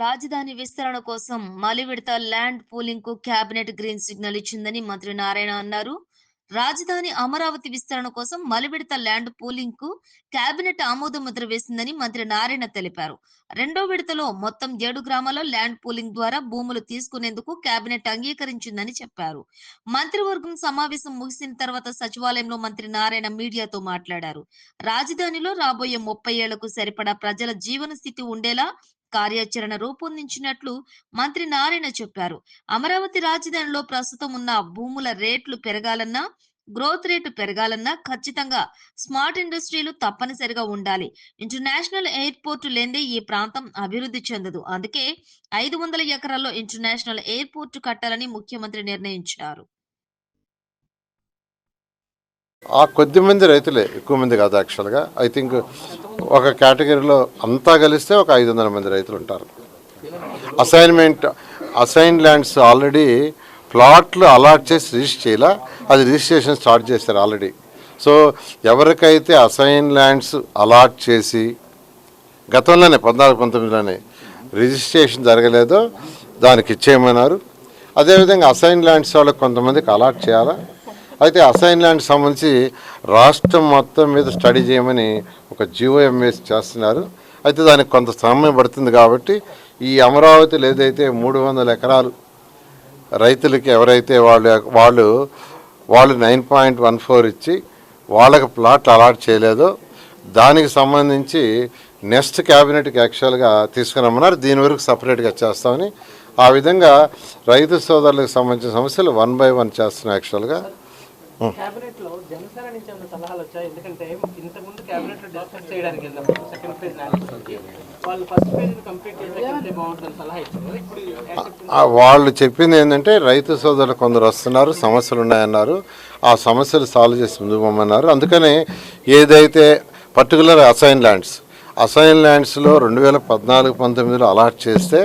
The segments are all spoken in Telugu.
రాజధాని విస్తరణ కోసం మలివిడత ల్యాండ్ పూలింగ్కు కేబినెట్ గ్రీన్ సిగ్నల్ ఇచ్చిందని మంత్రి నారాయణ అన్నారు. రాజధాని అమరావతి విస్తరణ కోసం మలివిడత ల్యాండ్ పూలింగ్కు కేబినెట్ ఆమోద ముద్ర వేసిందని మంత్రి నారాయణ తెలిపారు. రెండో విడతలో మొత్తం ఏడు గ్రామాల్లో ల్యాండ్ పూలింగ్ ద్వారా భూములు తీసుకునేందుకు కేబినెట్ అంగీకరించిందని చెప్పారు. మంత్రివర్గం సమావేశం ముగిసిన తర్వాత సచివాలయంలో మంత్రి నారాయణ మీడియాతో మాట్లాడారు. రాజధానిలో రాబోయే ముప్పై ఏళ్ళకు సరిపడా ప్రజల జీవన స్థితి ఉండేలా కార్యాచరణ రూపొందించినట్లు మంత్రి నారాయణ చెప్పారు. అమరావతి రాజధానిలో ప్రస్తుతం ఉన్న భూముల రేట్లు పెరగాలన్నా గ్రోత్ రేటు పెరగాలన్నా ఖచ్చితంగా స్మార్ట్ ఇండస్ట్రీలు తప్పనిసరిగా ఉండాలి. ఇంటర్నేషనల్ ఎయిర్పోర్ట్ లేదే ఈ ప్రాంతం అభివృద్ధి చెందదు. అందుకే ఐదు వందల ఎకరాల్లో ఇంటర్నేషనల్ ఎయిర్పోర్ట్ కట్టాలని ముఖ్యమంత్రి నిర్ణయించారు. ఆ కొద్ది మంది రైతులే ఎక్కువ మంది కాదు యాక్చువల్గా ఐ థింక్ ఒక కేటగిరీలో అంతా కలిస్తే ఒక ఐదు వందల మంది రైతులు ఉంటారు. అసైన్మెంట్ అసైన్ ల్యాండ్స్ ఆల్రెడీ ప్లాట్లు అలాట్ చేసి రిజిస్టర్ చేయాల? అది రిజిస్ట్రేషన్ స్టార్ట్ చేశారు ఆల్రెడీ సో ఎవరికైతే అసైన్ ల్యాండ్స్ అలాట్ చేసి గతంలోనే పద్నాలుగు పంతొమ్మిదిలోనే రిజిస్ట్రేషన్ జరగలేదో దానికి ఇచ్చేయమన్నారు. అదేవిధంగా అసైన్ ల్యాండ్స్ వాళ్ళకి కొంతమందికి అలాట్ చేయాలా? అయితే అసైన్ ల్యాండ్ సంబంధించి రాష్ట్రం మొత్తం మీద స్టడీ చేయమని ఒక జిఓఎంఎస్ చేస్తున్నారు. అయితే దానికి కొంత సమయం పడుతుంది కాబట్టి ఈ అమరావతిలో ఏదైతే మూడు వందల ఎకరాలు రైతులకి ఎవరైతే వాళ్ళు వాళ్ళు వాళ్ళు నైన్ పాయింట్ వన్ ఫోర్ ఇచ్చి వాళ్ళకి ప్లాట్లు అలాట్ చేయలేదో దానికి సంబంధించి నెక్స్ట్ క్యాబినెట్కి యాక్చువల్గా తీసుకురమ్మన్నారు. దీని వరకు సపరేట్గా చేస్తామని. ఆ విధంగా రైతు సోదరులకు సంబంధించిన సమస్యలు వన్ బై వన్ చేస్తున్నాం యాక్చువల్గా. కేబినెట్లో జనసేన నుంచి ఏమైనా సలహాలు వచ్చాయి? ఎందుకంటే ఇంతకుముందు కేబినెట్లో డిస్కస్ చేయడానికి వెళ్ళినప్పుడు సెకండ్ ఫేజ్ వాళ్ళు ఫస్ట్ ఫేజ్ కంప్లీట్ బాగుంటుంది సలహా ఇచ్చారు. ఇప్పుడు వాళ్ళు చెప్పింది ఏంటంటే రైతు సోదరులు కొందరు వస్తున్నారు సమస్యలు ఉన్నాయన్నారు. ఆ సమస్యలు సాల్వ్ చేసి ముందు పోమన్నారు. అందుకనే ఏదైతే పర్టికులర్ అసైన్ ల్యాండ్స్ అసైన్ ల్యాండ్స్లో రెండు వేల పద్నాలుగు పంతొమ్మిదిలో అలాట్ చేస్తే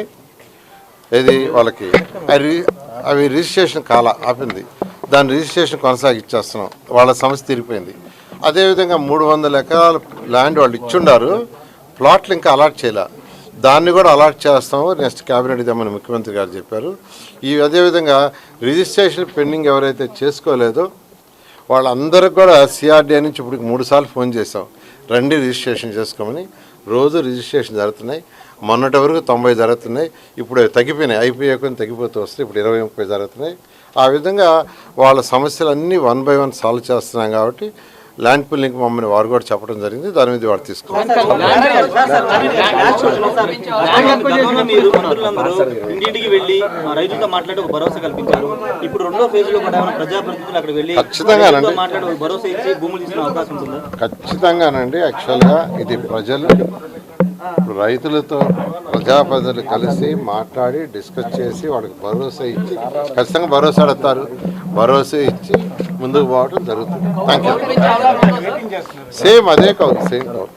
ఇది వాళ్ళకి? అవి రిజిస్ట్రేషన్ కాల ఆపింది. దాని రిజిస్ట్రేషన్ కొనసాగిచ్చేస్తున్నాం. వాళ్ళ సమస్య తీరిపోయింది. అదేవిధంగా మూడు వందల ఎకరాల ల్యాండ్ వాళ్ళు ఇచ్చుండారు. ప్లాట్లు ఇంకా అలాట్ చేయలే. దాన్ని కూడా అలాట్ చేస్తాము. నెక్స్ట్ క్యాబినెట్ ఇద్దామని ముఖ్యమంత్రి గారు చెప్పారు. ఈ అదేవిధంగా రిజిస్ట్రేషన్ పెండింగ్ ఎవరైతే చేసుకోలేదో వాళ్ళందరికి కూడా సిఆర్డీఏ నుంచి ఇప్పుడు మూడు సార్లు ఫోన్ చేసాం రండి రిజిస్ట్రేషన్ చేసుకోమని. రోజు రిజిస్ట్రేషన్ జరుగుతున్నాయి. మొన్నటి వరకు తొంభై జరుగుతున్నాయి. ఇప్పుడు తగ్గిపోయినాయి. అయిపోయే కొన్ని తగ్గిపోతూ వస్తాయి ఇప్పుడు ఇరవై ముప్పై జరుగుతున్నాయి. ఆ విధంగా వాళ్ళ సమస్యలన్నీ వన్ బై వన్ సాల్వ్ చేస్తున్నాం కాబట్టి ల్యాండ్ పుల్లింగ్ మమ్మల్ని వారు కూడా చెప్పడం జరిగింది. దాని మీద వాడు తీసుకున్నారు. గతంలో మీరు మంత్రులందరూ ఇంటింటికి వెళ్ళి ఆ రైతులతో మాట్లాడి ఒక భరోసా కల్పించారు. ఇప్పుడు రెండో ఫేజ్లో కూడా ఏమైనా ప్రజాప్రతినిధులు అక్కడ వెళ్ళి ఖచ్చితంగానండి. రైతులతో మాట్లాడి ఒక భరోసా ఇచ్చి భూములు తీసుకునే అవకాశం ఉంటుందా? ఖచ్చితంగానండి. యాక్చువల్గా ఇది ప్రజలు ఇప్పుడు రైతులతో ప్రజాప్రతినిధులు కలిసి మాట్లాడి డిస్కస్ చేసి వాళ్ళకి భరోసా ఇచ్చి ఖచ్చితంగా భరోసా అడుగుతారు. భరోసా ఇచ్చి ముందుకు పోవడం జరుగుతుంది. థ్యాంక్ యూ సేమ్ అదే కాదు సేమ్ కాదు.